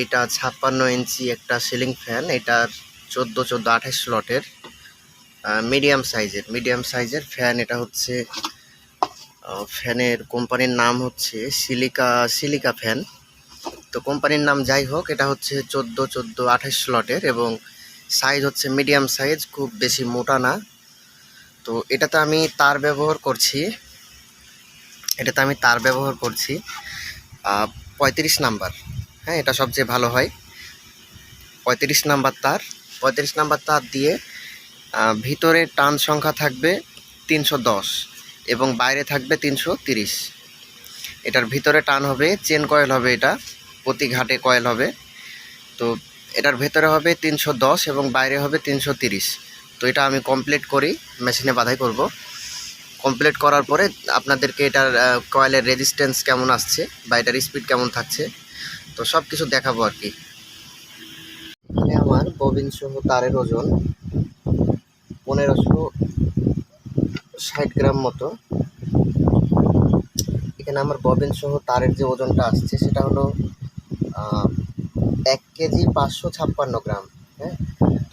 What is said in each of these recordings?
এইটা ছাপ্পান্ন ইঞ্চি একটা সিলিং ফ্যান এটার চোদ্দ চোদ্দ আঠাশ স্লটের মিডিয়াম সাইজের মিডিয়াম সাইজের ফ্যান এটা হচ্ছে ফ্যানের কোম্পানির নাম হচ্ছে সিলিকা সিলিকা ফ্যান তো কোম্পানির নাম যাই হোক, এটা হচ্ছে চোদ্দ চোদ্দ আঠাশ স্লটের এবং সাইজ হচ্ছে মিডিয়াম সাইজ খুব বেশি মোটা না। তো এটাতে আমি তার ব্যবহার করছি, এটাতে আমি তার ব্যবহার করছি পঁয়ত্রিশ নাম্বার। হ্যাঁ এটা সবচেয়ে ভালো হয়। পঁয়ত্রিশ নাম্বার তার। পঁয়ত্রিশ নাম্বার তার দিয়ে ভিতরে টান সংখ্যা থাকবে তিনশো দশ এবং বাইরে থাকবে তিনশো তিরিশ। এটার ভিতরে টান হবে, চেন কয়েল হবে এটা, প্রতি ঘাটে কয়েল হবে। তো এটার ভেতরে হবে তিনশো দশ এবং বাইরে হবে তিনশো তিরিশ। তো এটা আমি কমপ্লিট করি মেশিনে বাধাই করব। কমপ্লিট করার পরে আপনাদেরকে এটার কয়েলের রেজিস্ট্যান্স কেমন আসছে বা এটার স্পিড কেমন থাকছে তো সব কিছু দেখাবো আর কি। আমার ববিন সহ তারের ওজন পনেরোশো ষাট গ্রাম মতো। এখানে আমার ববিন সহ তারের যে ওজনটা আসছে সেটা হলো এক কেজি পাঁচশো ছাপ্পান্ন গ্রাম হ্যাঁ?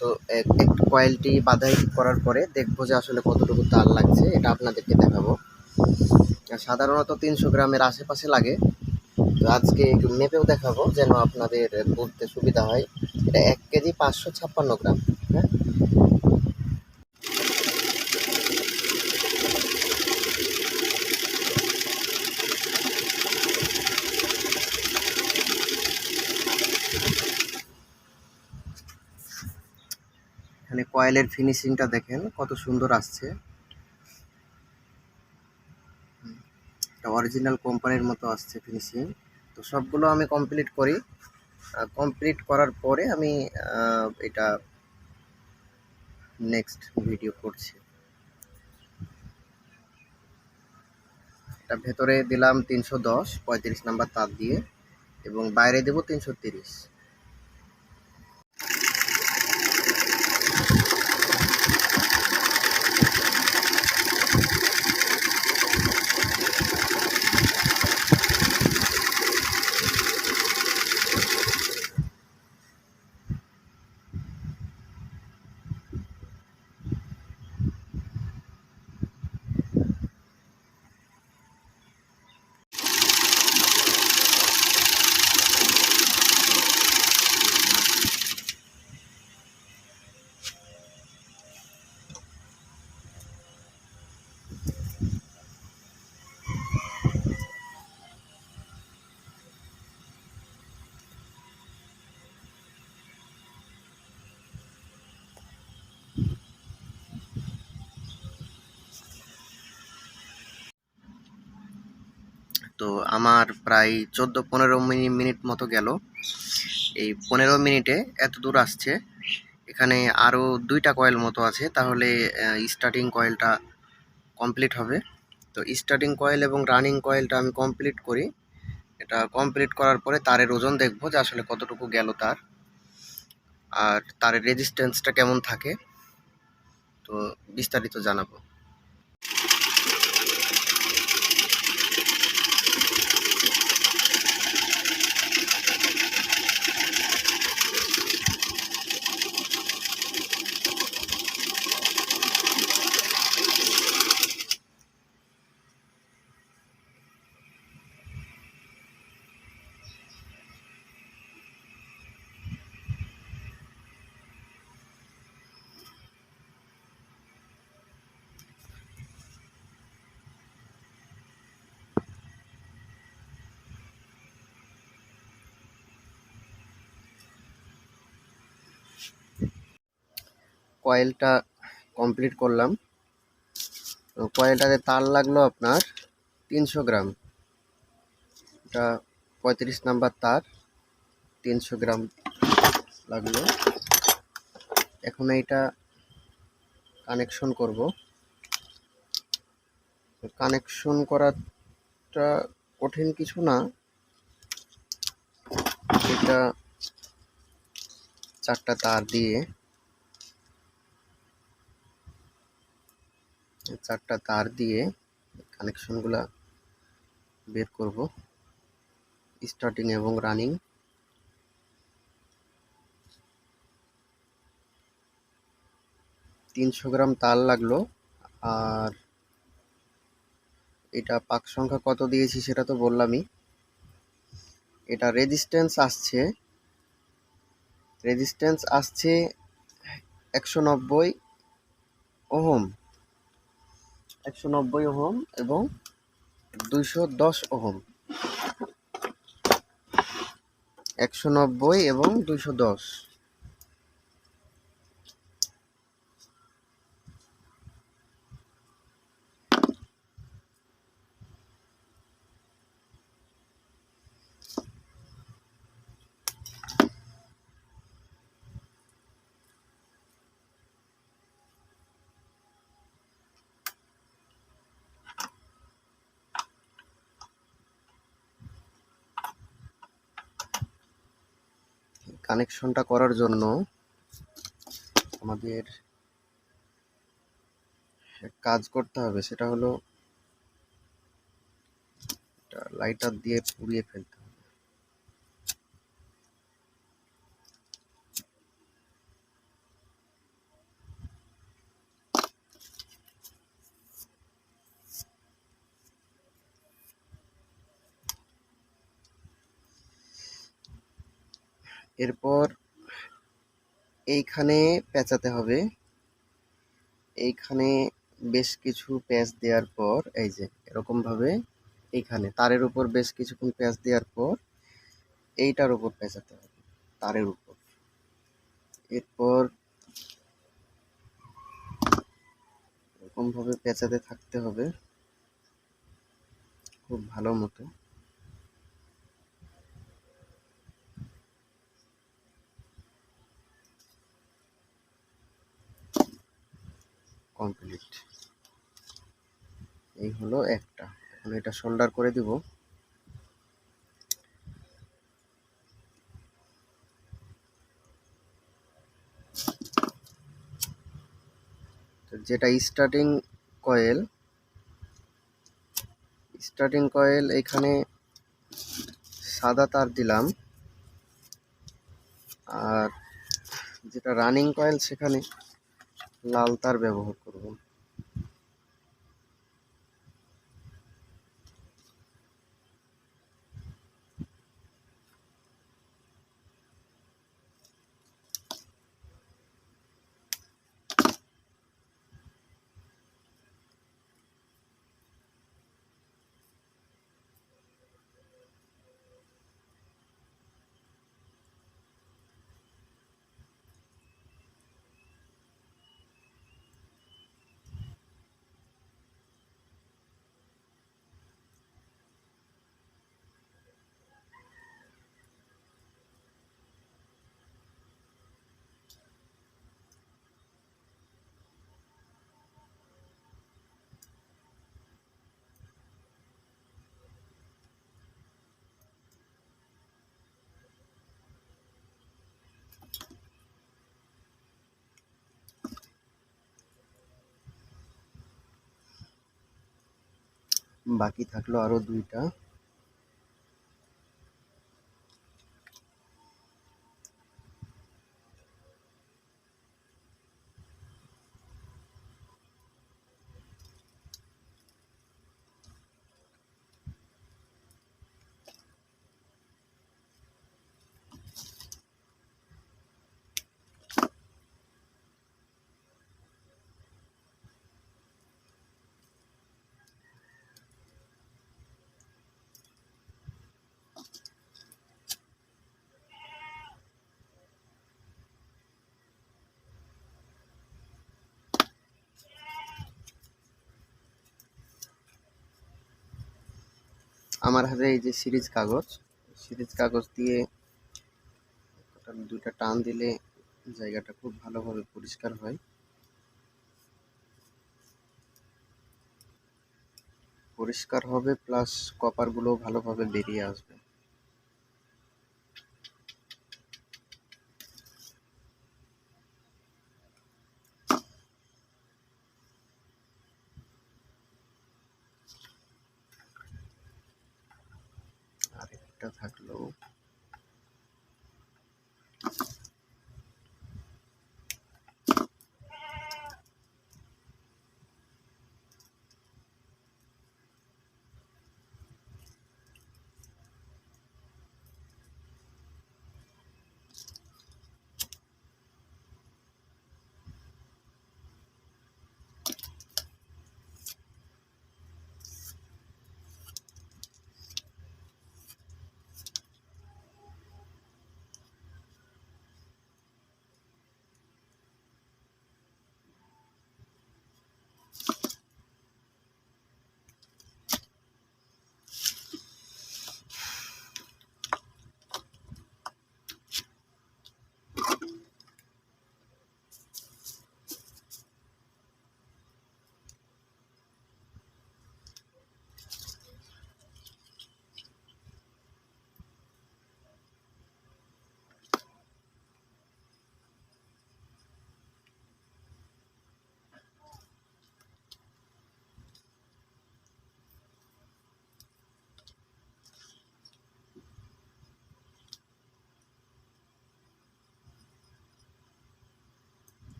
তো এক কয়েলটি বাধাই করার পরে দেখব যে আসলে কতটুকু তার লাগছে, এটা আপনাদেরকে দেখাবো। সাধারণত তিনশো গ্রামের আশেপাশে লাগে তো আজকে মেপেও দেখাবো যেন আপনাদের বুঝতে সুবিধা হয়। এটা এক কেজি পাঁচশো ছাপ্পান্ন গ্রাম হ্যাঁ? কয়েলের ফিনিশিংটা দেখেন, কত সুন্দর আসছে। অরিজিনাল কোম্পানির মতো আসছে ফিনিশিং তো সবগুলো আমি কমপ্লিট করি। কমপ্লিট করার পরে আমি এটা নেক্সট ভিডিও করছি। এটা ভেতরে দিলাম তিনশো দশ, পঁয়ত্রিশ নাম্বার তার দিয়ে, এবং বাইরে দেবো তিনশো তিরিশ। তো আমার প্রায় চোদ্দ, পনেরো মিনিট মতো গেল। এই পনেরো মিনিটে এত দূর আসছে, এখানে আরও দুইটা কয়েল মতো আছে, তাহলে স্টার্টিং কয়েলটা কমপ্লিট হবে। তো স্টার্টিং কয়েল এবং রানিং কয়েলটা আমি কমপ্লিট করি। এটা কমপ্লিট করার পরে তারের ওজন দেখব যে আসলে কতটুকু গেল তার। আর তারের রেজিস্ট্যান্সটা কেমন থাকে, তো বিস্তারিত জানাব। কয়েলটা কমপ্লিট করলাম। কয়েলটাতে তার লাগল আপনার তিনশো গ্রাম। এটা পঁয়ত্রিশ নাম্বার তার, তিনশো গ্রাম লাগল। এখন এইটা কানেকশন করব। কানেকশন করাটা কঠিন কিছু না। এটা চারটা তার দিয়ে যে চারটা তার দিয়ে কানেকশনগুলো বের করব। স্টার্টিং এবং রানিং তিনশো গ্রাম তার লাগল। আর এটা পাক সংখ্যা কত দিয়েছি সেটা তো বললামই। এটা রেজিস্ট্যান্স আসছে। রেজিস্ট্যান্স আসছে একশো নব্বই ওহম। একশো নব্বই ওহম এবং দুইশো দশ ওহম। একশো নব্বই এবং দুইশো দশ। কানেকশনটা করার জন্য আমাদের কাজ করতে হবে সেটা হলো লাইটার দিয়ে পুড়িয়ে ফেলতে এরপর এইখানে পেঁচাতে হবে। এইখানে বেশ কিছু প্যাঁচ দেওয়ার পর, এই যে এরকমভাবে এইখানে তারের উপর বেশ কিছুক্ষণ প্যাঁচ দেওয়ার পর এইটার উপর পেঁচাতে হবে, তারের উপর। এরপর এরকমভাবে পেঁচাতে থাকতে হবে। খুব ভালো মতো। কমপ্লিট এই হলো একটা। এখন এটা সোল্ডার করে দিব। যেটা স্টার্টিং কয়েল স্টার্টিং কয়েল এখানে সাদা তার দিলাম। আর যেটা রানিং কয়েল সেখানে লাল তার ব্যবহার করব। বাকি থাকল আরও দুইটা। আমার হাতে এই যে সিরিজ কাগজ সিরিজ কাগজ দিয়ে দুটা টান দিলে জায়গাটা খুব ভালোভাবে পরিষ্কার হয়। পরিষ্কার হবে প্লাস কপারগুলো ভালোভাবে বেরিয়ে আসবে।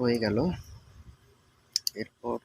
হয়ে গেল। এরপর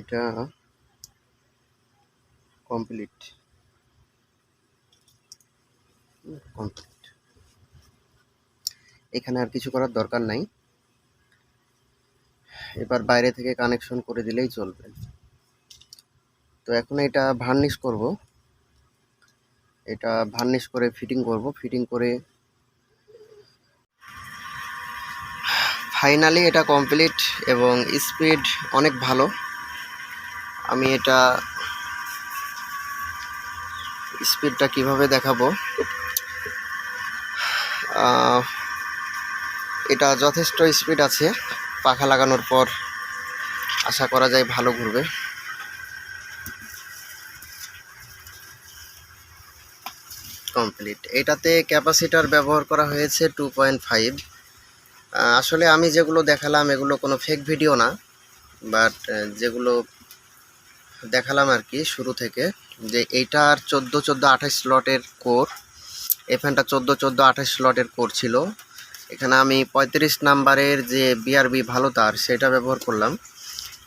এটা কমপ্লিট কমপ্লিট এখানে আর কিছু করার দরকার নাই। এবার বাইরে থেকে কানেকশন করে দিলেই চলবে। তো এখন এটা ভার্নিশ করব। এটা ভার্নিশ করে ফিটিং করব। ফিটিং করে ফাইনালি এটা কমপ্লিট এবং স্পিড অনেক ভালো। আমি এটা স্পিডটা কীভাবে দেখাবো? এটা যথেষ্ট স্পিড আছে। পাখা লাগানোর পর আশা করা যায় ভালো ঘুরবে। কমপ্লিট এটাতে ক্যাপাসিটার ব্যবহার করা হয়েছে টু পয়েন্ট ফাইভ আসলে আমি যেগুলো দেখালাম এগুলো কোনো ফেক ভিডিও না বাট যেগুলো দেখালাম আর কি শুরু থেকে, যে এইটার চোদ্দ চোদ্দ আঠাশ স্লটের কোর এই ফ্যানটা চোদ্দ চোদ্দ আঠাশ স্লটের কোর ছিল। এখানে আমি পঁয়ত্রিশ নাম্বারের যে বিআরবি ভালো তার, সেটা ব্যবহার করলাম।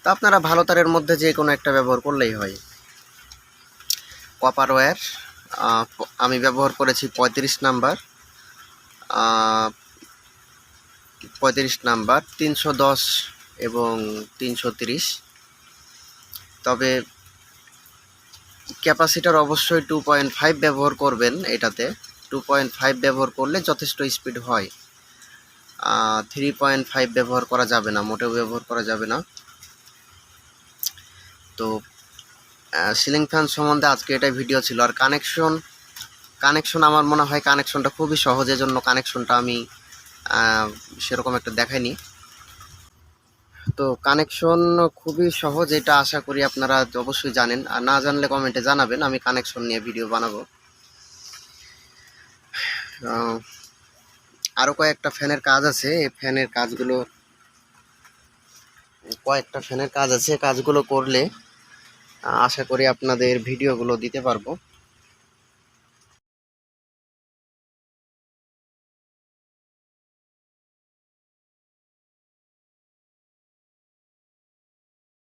তা আপনারা ভালো তারের মধ্যে যে কোনো একটা ব্যবহার করলেই হয়। কপার ওয়্যার আমি ব্যবহার করেছি পঁয়ত্রিশ নাম্বার পঁয়ত্রিশ নাম্বার, তিনশো দশ এবং তিনশো তিরিশ। তবে ক্যাপাসিটার অবশ্যই টু পয়েন্ট ফাইভ ব্যবহার করবেন এটাতে। টু পয়েন্ট ফাইভ ব্যবহার করলে যথেষ্ট স্পিড হয়। থ্রি পয়েন্ট ফাইভ ব্যবহার করা যাবে না, মোটেও ব্যবহার করা যাবে না। তো সিলিং ফ্যান সম্বন্ধে আজকে এটাই ভিডিও ছিল। আর কানেকশন কানেকশন আমার মনে হয় কানেকশনটা খুবই সহজ, এজন্য কানেকশনটা আমি সেরকম একটা দেখাইনি। তো কানেকশন খুবই সহজ, এটা আশা করি আপনারা অবশ্যই জানেন। আর না জানলে কমেন্টে জানাবেন, আমি কানেকশন নিয়ে ভিডিও বানাবো। আরও কয়েকটা ফ্যানের কাজ আছে, এই ফ্যানের কাজগুলো, কয়েকটা ফ্যানের কাজ আছে, কাজগুলো করলে আশা করি আপনাদের ভিডিওগুলো দিতে পারব।